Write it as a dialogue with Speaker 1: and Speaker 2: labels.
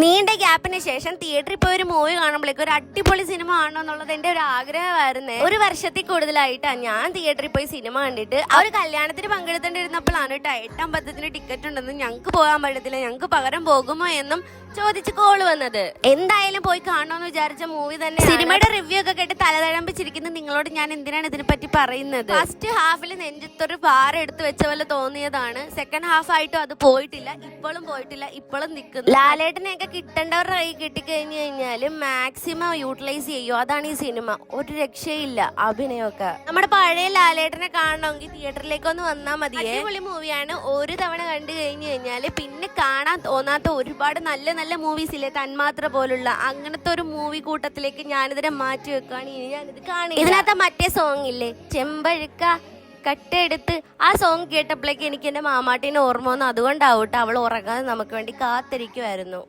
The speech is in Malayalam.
Speaker 1: നീണ്ട ഗ്യാപ്പിന് ശേഷം തിയേറ്ററിൽ പോയി ഒരു മൂവി കാണുമ്പോഴേക്കും ഒരു അടിപൊളി സിനിമ കാണണം എന്നുള്ളത് എന്റെ ഒരു ആഗ്രഹമായിരുന്നു. ഒരു വർഷത്തിൽ കൂടുതലായിട്ടാണ് ഞാൻ തിയേറ്ററിൽ പോയി സിനിമ കണ്ടിട്ട്. ആ ഒരു കല്യാണത്തിന് പങ്കെടുത്തോണ്ടിരുന്നപ്പോഴാണ് കേട്ടോ എട്ടാം പദ്ധതിന് ടിക്കറ്റ് ഉണ്ടെന്നും ഞങ്ങൾക്ക് പോകാൻ പറ്റത്തില്ല ഞങ്ങൾക്ക് പകരം പോകുമോ എന്നും ചോദിച്ച് കോൾ വന്നത്. എന്തായാലും പോയി കാണണമെന്ന് വിചാരിച്ച മൂവി തന്നെ സിനിമയുടെ റിവ്യൂ ഒക്കെ കേട്ട് തലതഴമ്പിച്ചിരിക്കുന്ന നിങ്ങളോട് ഞാൻ എന്തിനാണ് ഇതിനെ പറ്റി പറയുന്നത് ഫസ്റ്റ് ഹാഫിൽ നെഞ്ചത്തൊരു ഭാരം എടുത്തു വെച്ച പോലെ തോന്നിയതാണ്. സെക്കൻഡ് ഹാഫ് ആയിട്ടും അത് പോയിട്ടില്ല ഇപ്പോഴും പോയിട്ടില്ല ഇപ്പോഴും നിൽക്കുന്നു. ലാലേട്ടനെയൊക്കെ കിട്ടേണ്ടവരുടെ കൈ കിട്ടിക്കഴിഞ്ഞു കഴിഞ്ഞാൽ മാക്സിമം യൂട്ടിലൈസ് ചെയ്യും? അതാണ് ഈ സിനിമ. ഒരു രക്ഷയില്ല അഭിനയമൊക്കെ. നമ്മുടെ പഴയ ലാലേട്ടനെ കാണണമെങ്കിൽ തിയേറ്ററിലേക്ക് ഒന്ന് വന്നാൽ മതി അടിപൊളി മൂവിയാണ്. ഒരു തവണ കണ്ടു കഴിഞ്ഞു കഴിഞ്ഞാൽ പിന്നെ കാണാൻ തോന്നാത്ത ഒരുപാട് നല്ല നല്ല മൂവീസ് ഇല്ലേ? തന്മാത്ര പോലുള്ള അങ്ങനത്തെ ഒരു മൂവി കൂട്ടത്തിലേക്ക് ഞാനിതിനെ മാറ്റി വെക്കുകയാണ് ഇനി ഞാനിത് കാണുക ഇതിനകത്ത് മറ്റേ സോങ് ഇല്ലേ? ചെമ്പഴുക്ക കട്ടെടുത്ത് ആ സോങ് കേട്ടപ്പോഴേക്ക് എനിക്ക് എന്റെ മാമാട്ടീനെ ഓർമ്മ വന്നു. അതുകൊണ്ടാവട്ടെ അവൾ ഉറങ്ങാതെ നമുക്ക് വേണ്ടി കാത്തിരിക്കുമായിരുന്നു